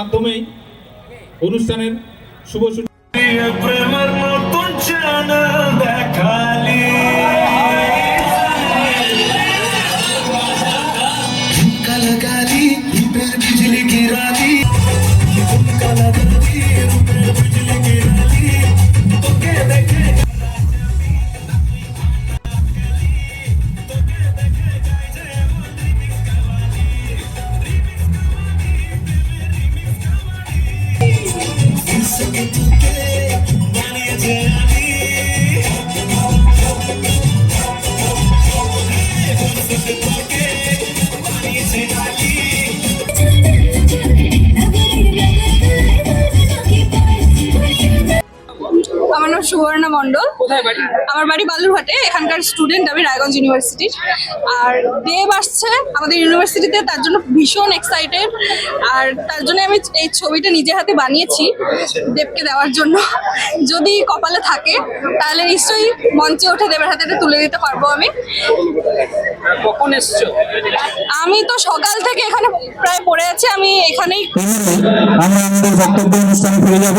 মাধ্যমেই অনুষ্ঠানের শুভ সূচনা প্রেমের নাম সুবর্ণা মণ্ডল। কোথায় বাড়ি? আমার বাড়ি বালুরঘাটে এখানকার স্টুডেন্ট আমি রায়গঞ্জ ইউনিভার্সিটির আর দেব আসছে আমাদের ইউনিভার্সিটিতে তার জন্য ভীষণ এক্সাইটেড আর তার জন্য আমি এই ছবিটা নিজে হাতে বানিয়েছি দেবকে দেওয়ার জন্য। যদি কপালে থাকে তাহলে নিশ্চয়ই মঞ্চে উঠে দেবের হাতে এটা তুলে দিতে পারব আমি। কখন এসছো? আমি তো সকাল থেকে এখানে প্রায় পড়ে আছি আমি এখানেই আমরা আমাদের বক্তব্য অনুষ্ঠানে ফিরে যাব।